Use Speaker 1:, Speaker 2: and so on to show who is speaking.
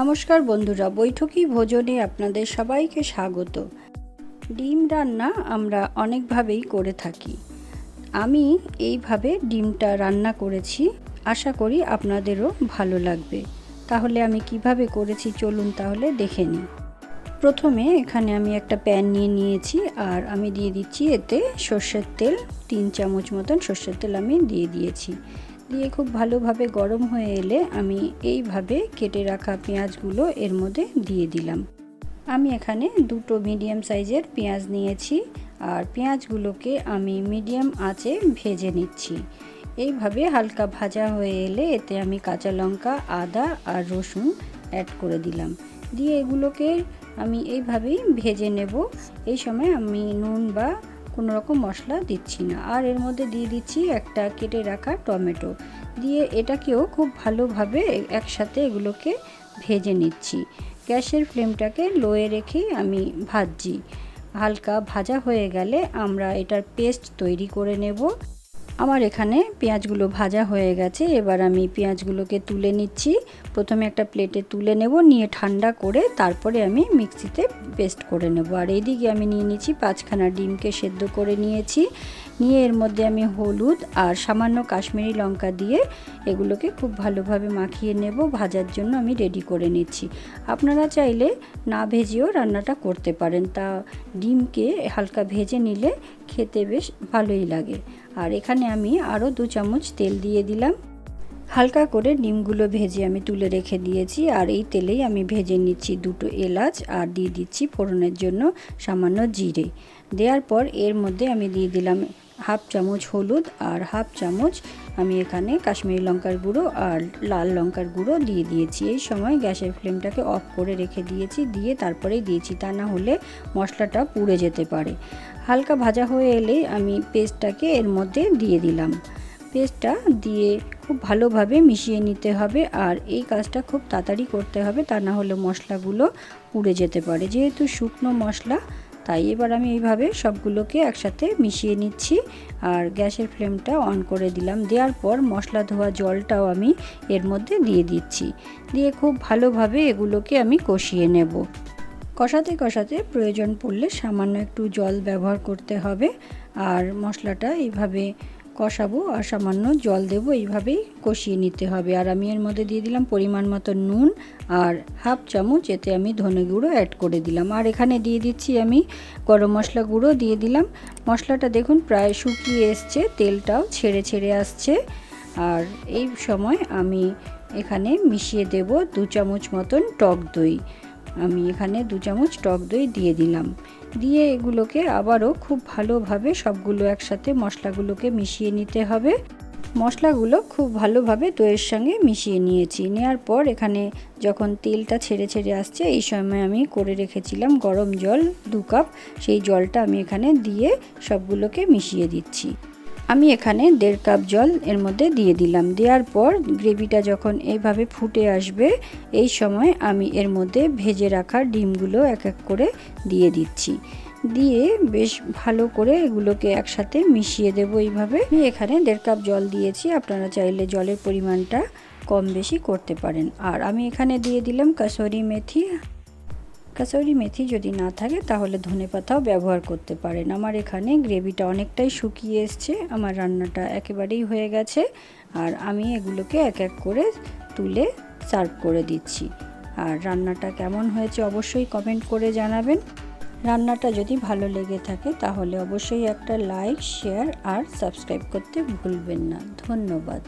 Speaker 1: নমস্কার বন্ধুরা, বৈঠকি ভোজনে আপনাদের সবাইকে স্বাগত। ডিম রান্না আমরা অনেকভাবেই করে থাকি। আমি এইভাবে ডিমটা রান্না করেছি, আশা করি আপনাদেরও ভালো লাগবে। তাহলে আমি কীভাবে করেছি চলুন তাহলে দেখে নিই। প্রথমে এখানে আমি একটা প্যান নিয়ে নিয়েছি, আর আমি দিয়ে দিচ্ছি এতে সর্ষের তেল, তিন চামচ মতন সর্ষের তেল আমি দিয়ে দিয়েছি। দিয়ে খুব ভালোভাবে গরম হয়ে এলে আমি এইভাবে কেটে রাখা পেঁয়াজগুলো এর মধ্যে দিয়ে দিলাম। আমি এখানে দুটো মিডিয়াম সাইজের পেঁয়াজ নিয়েছি আর পেঁয়াজগুলোকে আমি মিডিয়াম আঁচে ভেজে নিচ্ছি। এইভাবে হালকা ভাজা হয়ে এলে এতে আমি কাঁচা লঙ্কা, আদা আর রসুন অ্যাড করে দিলাম। দিয়ে এগুলোকে আমি এইভাবেই ভেজে নেব। এই সময় আমি নুন বা কোনো রকম মশলা দিচ্ছি না। আর এর মধ্যে দিয়ে দিচ্ছি একটা কেটে রাখা টমেটো। দিয়ে এটাকেও খুব ভালোভাবে একসাথে এগুলোকে ভেজে নিচ্ছি। গ্যাসের ফ্লেমটাকে লোয়ে রেখে আমি ভাজছি। হালকা ভাজা হয়ে গেলে আমরা এটার পেস্ট তৈরি করে নেব। আমার এখানে পেঁয়াজগুলো ভাজা হয়ে গেছে। এবার আমি পেঁয়াজগুলোকে তুলে নিচ্ছি। প্রথমে একটা প্লেটে তুলে নেব, নিয়ে ঠান্ডা করে তারপরে আমি মিক্সিতে পেস্ট করে নেব। আর এইদিকে আমি নিয়ে নিচ্ছি পাঁচখানা ডিমকে সেদ্ধ করে নিয়েছি। নিয়ে এর মধ্যে আমি হলুদ আর সামান্য কাশ্মীরি লঙ্কা দিয়ে এগুলোকে খুব ভালোভাবে মাখিয়ে নেব, ভাজার জন্য আমি রেডি করে নিচ্ছি। আপনারা চাইলে না ভেজেও রান্নাটা করতে পারেন। তা ডিমকে হালকা ভেজে নিলে খেতে বেশ ভালোই লাগে। আর এখানে আমি আরও দু চামচ তেল দিয়ে দিলাম। হালকা করে ডিমগুলো ভেজে আমি তুলে রেখে দিয়েছি। আর এই তেলেই আমি ভেজে নিচ্ছি দুটো এলাচ আর দিয়ে দিচ্ছি ফোড়নের জন্য সামান্য জিরে। দেওয়ার পর এর মধ্যে আমি দিয়ে দিলাম হাফ চামচ হলুদ আর হাফ চামচ আমি এখানে কাশ্মীরি লঙ্কার গুঁড়ো আর লাল লঙ্কার গুঁড়ো দিয়ে দিয়েছি। এই সময় গ্যাসের ফ্লেমটাকে অফ করে রেখে দিয়েছি, দিয়ে তারপরেই দিয়েছি। তা না হলে মশলাটা পুড়ে যেতে পারে। হালকা ভাজা হয়ে এলেই আমি পেস্টটাকে এর মধ্যে দিয়ে দিলাম। পেস্টটা দিয়ে খুব ভালোভাবে মিশিয়ে নিতে হবে আর এই কাজটা খুব তাড়াতাড়ি করতে হবে। তা না হলে মশলাগুলো পুড়ে যেতে পারে। যেহেতু শুকনো মশলা তাই এবার আমি এইভাবে সবগুলোকে একসাথে মিশিয়ে নিচ্ছি আর গ্যাসের ফ্লেমটা অন করে দিলাম। দেওয়ার পর মশলা ধোয়া জলটাও আমি এর মধ্যে দিয়ে দিচ্ছি। দিয়ে খুব ভালোভাবে এগুলোকে আমি কষিয়ে নেব। কষাতে কষাতে প্রয়োজন পড়লে সামান্য একটু জল ব্যবহার করতে হবে। আর মশলাটা এইভাবে কষাবো আর সামান্য জল দেবো, এইভাবেই কষিয়ে নিতে হবে। আর আমি এর মধ্যে দিয়ে দিলাম পরিমাণ মতো নুন আর হাফ চামচ, এতে আমি ধনে গুঁড়ো অ্যাড করে দিলাম। আর এখানে দিয়ে দিচ্ছি আমি গরম মশলা গুঁড়ো, দিয়ে দিলাম। মশলাটা দেখুন প্রায় শুকিয়ে এসছে, তেলটাও ছেড়ে ছেড়ে আসছে। আর এই সময় আমি এখানে মিশিয়ে দেব দু চামচ মতন টক দই। আমি এখানে দু চামচ টক দই দিয়ে দিলাম। দিয়ে এগুলোকে আবারও খুব ভালোভাবে সবগুলো একসাথে মশলাগুলোকে মিশিয়ে নিতে হবে। মশলাগুলো খুব ভালোভাবে দইয়ের সঙ্গে মিশিয়ে নিয়েছি। নেওয়ার পর এখানে যখন তেলটা ছেড়ে ছেড়ে আসছে, এই সময় আমি করে রেখেছিলাম গরম জল দু কাপ। সেই জলটা আমি এখানে দিয়ে সবগুলোকে মিশিয়ে দিচ্ছি। আমি এখানে দেড় কাপ জল এর মধ্যে দিয়ে দিলাম। দেওয়ার পর গ্রেভিটা যখন এইভাবে ফুটে আসবে, এই সময় আমি এর মধ্যে ভেজে রাখা ডিমগুলো এক এক করে দিয়ে দিচ্ছি। দিয়ে বেশ ভালো করে এগুলোকে একসাথে মিশিয়ে দেব এইভাবে। আমি এখানে দেড় কাপ জল দিয়েছি, আপনারা চাইলে জলের পরিমাণটা কম বেশি করতে পারেন। আর আমি এখানে দিয়ে দিলাম কাসরি মেথি। কাসৌরি মেথি যদি না থাকে, তাহলে ধনে পাতাও ব্যবহার করতে পারেন। আমার এখানে গ্রেভিটা অনেকটাই শুকিয়ে এসছে। আমার রান্নাটা একেবারেই হয়ে গেছে। আর আমি এগুলোকে এক এক করে তুলে সার্ভ করে দিচ্ছি। আর রান্নাটা কেমন হয়েছে অবশ্যই কমেন্ট করে জানাবেন। রান্নাটা যদি ভালো লেগে থাকে, তাহলে অবশ্যই একটা লাইক, শেয়ার আর সাবস্ক্রাইব করতে ভুলবেন না। ধন্যবাদ।